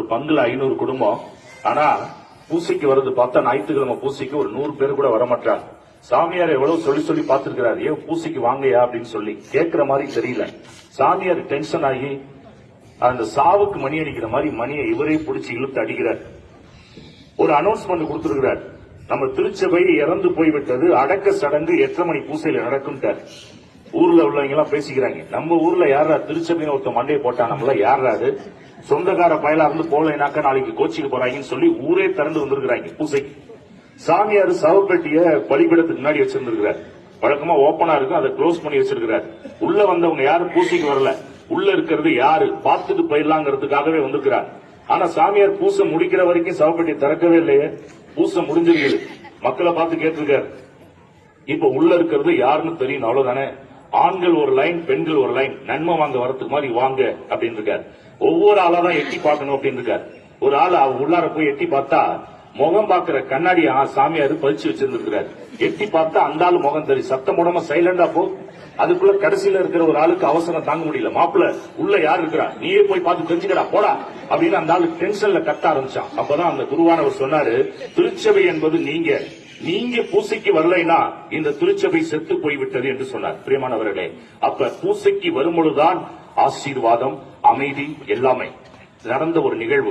ஒரு பங்குல ஐநூறு குடும்பம். ஆனா பூசைக்கு வருது பார்த்தா ஞாயிற்றுக்கிழமை பூசைக்கு ஒரு நூறு பேர் கூட வரமாட்டாங்க சாமியார் எவ்வளவு சொல்லி சொல்லி பார்த்திருக்கிறாரு. ஏன் பூசைக்கு வாங்கயா அப்படின்னு சொல்லி கேட்கிற மாதிரி தெரியல. சாமியார் டென்ஷன் ஆகி அந்த சாவுக்கு மணி அடிக்கிற மாதிரி மணியை இவரே பிடிச்சி இழுத்து அடிக்கிறார். ஒரு அனௌன்ஸ்மெண்ட் கொடுத்திருக்கிறார். நம்ம திருச்சபை இறந்து போய்விட்டது. அடக்க சடங்கு எட்டரை மணி பூசையில நடக்கும்ட்டார். ஊர்ல உள்ளவங்க எல்லாம் பேசிக்கிறாங்க. நம்ம ஊர்ல யாரா திருச்சபைன்னு ஒருத்த மண்டையை போட்டா நம்மள யாரா அது? சொந்தக்கார பயலா இருந்து போலைனாக்க நாளைக்கு கோச்சிக்கு போறாங்கன்னு சொல்லி ஊரே திறந்து வந்திருக்கிறாங்க. பூசைக்கு சாமியார் சவப்பெட்டிய பலிபீடத்துக்கு முன்னாடி வச்சிருந்திருக்கிறார். வழக்கமா ஓபனா இருக்கும் அதை க்ளோஸ் பண்ணி வச்சிருக்கிறார். உள்ள வந்தவங்க யாரும் பூசைக்கு வரல. உள்ள இருக்கிறது யாரு? பார்த்துட்டு போயிடலாங்கிறதுக்காகவே வந்திருக்கிறார். ஆனா சாமியார் பூசை முடிக்கிற வரைக்கும் சவப்பெட்டி திறக்கவே இல்லையே. பூசை முடிஞ்சிருக்குது மக்களை பார்த்து கேட்டிருக்காரு. இப்ப உள்ள இருக்கிறது யாருன்னு தெரியும் அவ்வளவுதானே? ஆண்கள் ஒரு லைன் பெண்கள் ஒரு லைன் நன்மை வாங்க வரத்துக்கு மாதிரி வாங்க அப்படின்னு இருக்காரு ஒவ்வொரு ஆளா தான் எட்டி பார்க்கணும் அப்படின்னு இருக்காரு ஒரு ஆள் அவர் உள்ளார போய் எட்டி பார்த்தா முகம் பாக்குற கண்ணாடி சாமியாரு பதிச்சு வச்சிருந்திருக்கிறாரு எட்டி பார்த்தா அந்த ஆளு முகம் தெரியும் சத்தம் உடம்ப சைலண்டா போ. அதுக்குள்ள கடைசியில இருக்கிற ஒரு ஆளுக்கு அவசரம் தாங்க முடியல. மாப்பிள்ள உள்ள யார் இருக்கிறா? நீயே போய் பார்த்து தெரிஞ்சுக்கடா போடா அப்படின்னு அந்த ஆளு டென்ஷன்ல கத்த ஆரம்பிச்சான். அப்பதான் அந்த குருவானவர் சொன்னாரு திருச்சபை என்பது நீங்க. நீங்க பூசைக்கு வரலைன்னா இந்த திருச்சபை செத்து போய்விட்டது என்று சொன்னார். பிரியமானவர்களே அப்ப பூசைக்கு வரும்பொழுதுதான் ஆசீர்வாதம் அமைதி எல்லாமே. நடந்த ஒரு நிகழ்வு.